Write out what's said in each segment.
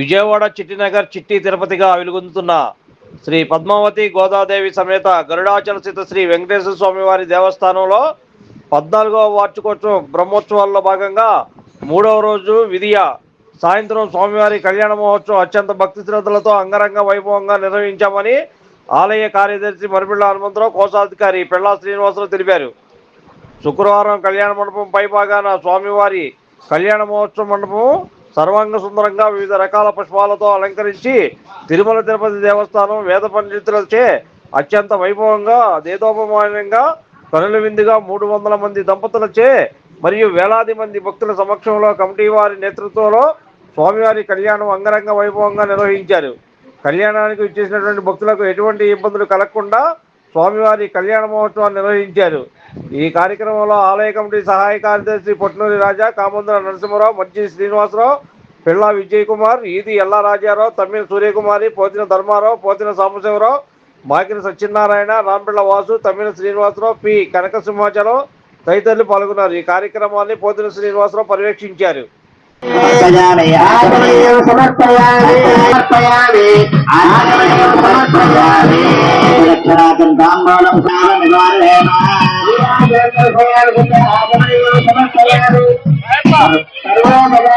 విజయవాడ చిట్టినగర్ చిట్టి తిరుపతిగా వెలుగొందుతున్న శ్రీ పద్మావతి గోదాదేవి సమేత గరుడాచల స్థిత శ్రీ వెంకటేశ్వర స్వామి వారి దేవస్థానంలో పద్నాలుగవ వార్షికోత్సవం బ్రహ్మోత్సవాల్లో భాగంగా మూడవ రోజు విధియ సాయంత్రం స్వామివారి కళ్యాణ మహోత్సవం అత్యంత భక్తి శ్రద్ధలతో అంగరంగ వైభవంగా నిర్వహించామని ఆలయ కార్యదర్శి మరిపిళ్ళ హనుమంతరావు కోశాధికారి పెళ్ళా శ్రీనివాసరావు తెలిపారు. శుక్రవారం కళ్యాణ మండపం పైభాగాన స్వామివారి కళ్యాణ మహోత్సవ మండపం సర్వాంగ సుందరంగా వివిధ రకాల పుష్పాలతో అలంకరించి తిరుమల తిరుపతి దేవస్థానం వేద పండితులచే అత్యంత వైభవంగా దేదోపమానంగా కనుల విందుగా మూడు వందల మంది దంపతులచే మరియు వేలాది మంది భక్తుల సమక్షంలో కమిటీ వారి నేతృత్వంలో స్వామివారి కళ్యాణం అంగరంగ వైభవంగా నిర్వహించారు. కళ్యాణానికి వచ్చేసినటువంటి భక్తులకు ఎటువంటి ఇబ్బందులు కలగకుండా స్వామివారి కళ్యాణ మహోత్సవాన్ని నిర్వహించారు. ఈ కార్యక్రమంలో ఆలయ కమిటీ సహాయ కార్యదర్శి పొట్నూరి రాజా కామందుల నరసింహరావు మజ్జి శ్రీనివాసరావు పిళ్ళ విజయ్ కుమార్ ఈది ఎల్లా రాజారావు తమ్మిన సూర్యకుమారి పోతిన ధర్మారావు పోతిన సాంబశివరావు మాకిన సత్యనారాయణ రాంపిళ్ళ వాసు తమ్మిన శ్రీనివాసరావు పి. కనక సింహాచలం తదితరులు పాల్గొన్నారు. ఈ కార్యక్రమాన్ని పోతిన శ్రీనివాసరావు పర్యవేక్షించారు. ఆత్మనీయం సమర్పయామి. సమర్పయామి ఆత్మనీయం సమర్పయామి. లక్షణాకం తాంబూలం సార నివారేణ ఆత్మనీయం సమర్పయామి. సర్వోపదా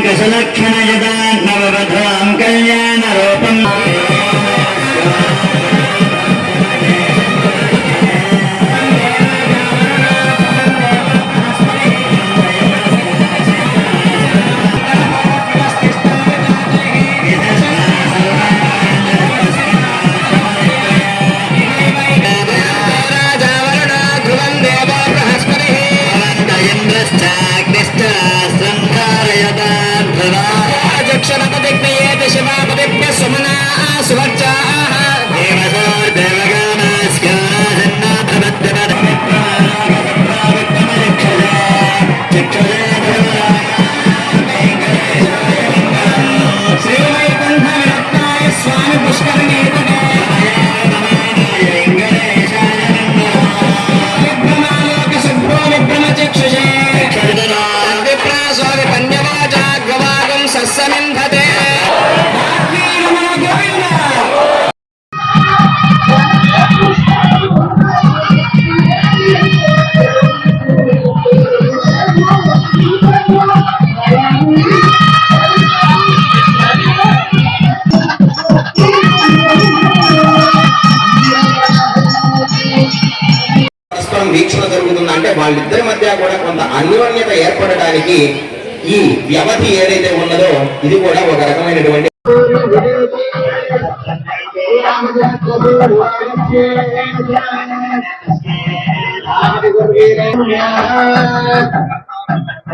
कशलक्षणजदात्मवधाम् कल्याण వీక్షణ జరుగుతుంది అంటే వాళ్ళిద్దరి మధ్య కూడా కొంత అన్యోన్యత ఏర్పడటానికి ఈ వ్యవధి ఏదైతే ఉన్నదో ఇది కూడా ఒక రకమైనటువంటి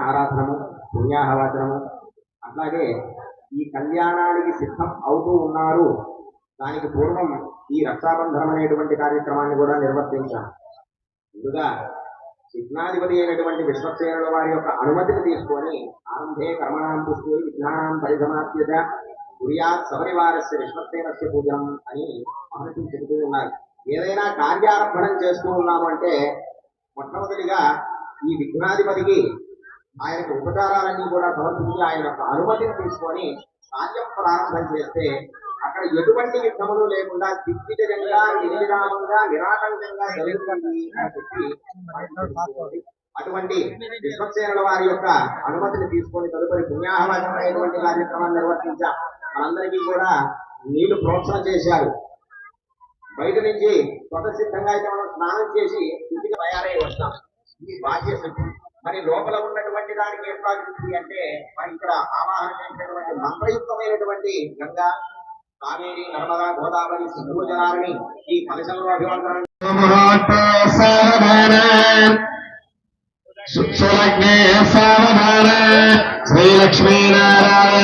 ఆరాధనము పుణ్యాహవాచనము అట్లాగే ఈ కళ్యాణానికి సిద్ధం అవుతూ ఉన్నారు. దానికి పూర్వం ఈ రక్షాబంధనం అనేటువంటి కార్యక్రమాన్ని కూడా నిర్వర్తించాం ముందుగా విఘ్నాధిపతి అయినటువంటి విశ్వక్సేనుల వారి యొక్క అనుమతిని తీసుకొని ఆరంభే కర్మణాం పుష్టి విఘ్నానాం పరిసమాప్యత కుర్యాత్ సపరివారస్య విశ్వక్సేనస్య పూజనం అని మహర్షులు చెబుతూ ఉన్నారు. ఏదైనా కార్యారంభణం చేస్తూ ఉన్నాము అంటే మొట్టమొదటిగా ఈ విఘ్నాధిపతికి ఆయనకు ఉపచారాలన్నీ కూడా సమర్పించి ఆయన యొక్క అనుమతిని తీసుకొని కార్యం ప్రారంభం చేస్తే అక్కడ ఎటువంటి విఘ్నములు లేకుండా దిగ్విజయంగా నిర్విరామంగా నిరాటంకంగా జరుగుతుంది అని చెప్పి అటువంటి విశ్వక్సేనుల వారి యొక్క అనుమతిని తీసుకొని తదుపరి పుణ్యాహవాదమైనటువంటి కార్యక్రమాన్ని నిర్వర్తించాం మనందరికీ కూడా నీళ్ళు ప్రోత్సాహం చేశారు. బయట నుంచి స్వతసిద్ధంగా అయితే మనం స్నానం చేసి శుద్ధిగా తయారై వస్తాం. ఈ బాహ్య శుద్ధి మరి లోపల ఉన్నటువంటి దానికి ఏర్పాటు అంటే మరి ఇక్కడ ఆవాహన చేసినటువంటి మంత్రయుక్తమైనటువంటి గంగా కావేరి నర్మదా గోదావరి సింధు జలాలని ఈ కలశంలో అభివందనం సులగ్నే సావధాన శ్రీలక్ష్మీనారాయణ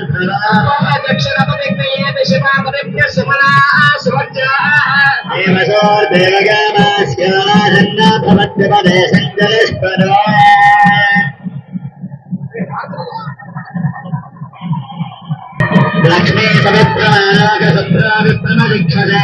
தேவகாமாஸ்யானந்தபத்திரதேசங்கரேஸ்வரோ லக்ஷ்மீ சமுத்திரமாக சத்ராவிப்ரமதிக்ஷதா